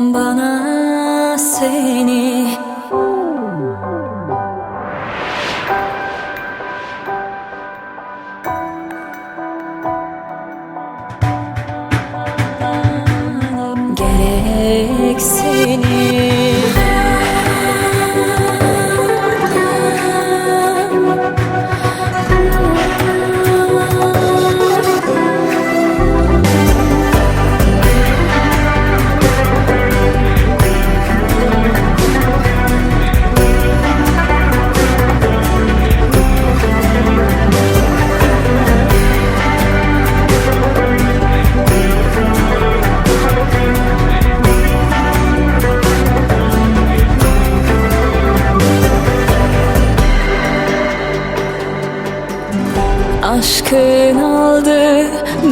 bana seni. Gerek seni Aşkın aldı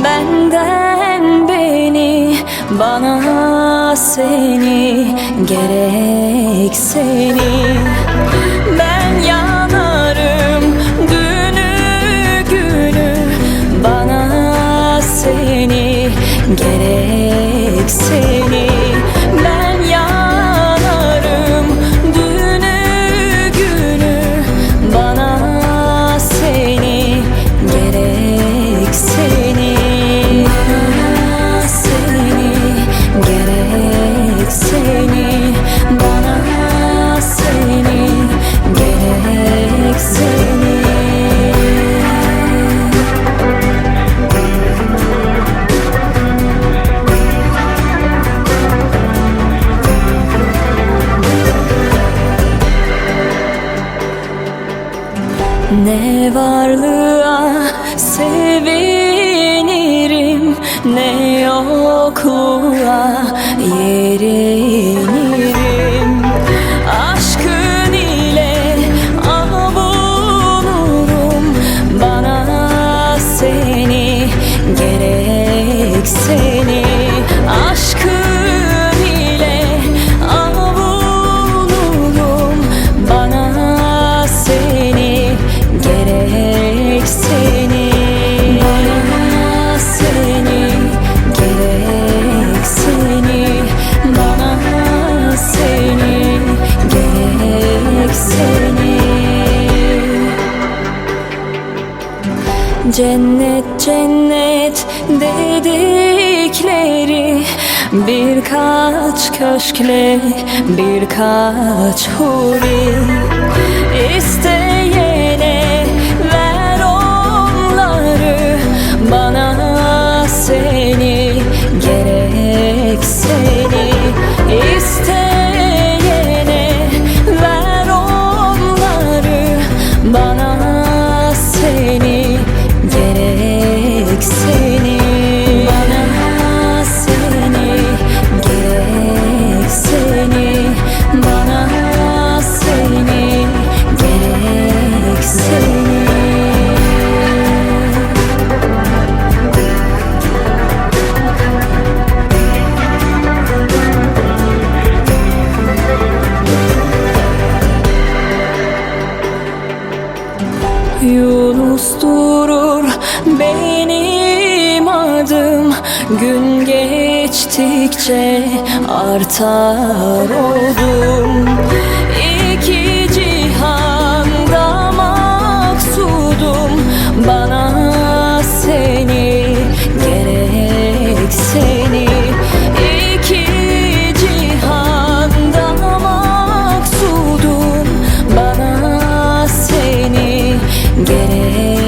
benden beni Bana seni gerek seni. Ben yanarım dünü günü Bana seni gerek seni Ne varlığa sevinirim Ne yokluğa yerinirim Cennet cennet dedikleri Birkaç köşkle birkaç huri Yunus durur benim adım. Gün geçtikçe artar oldum gerek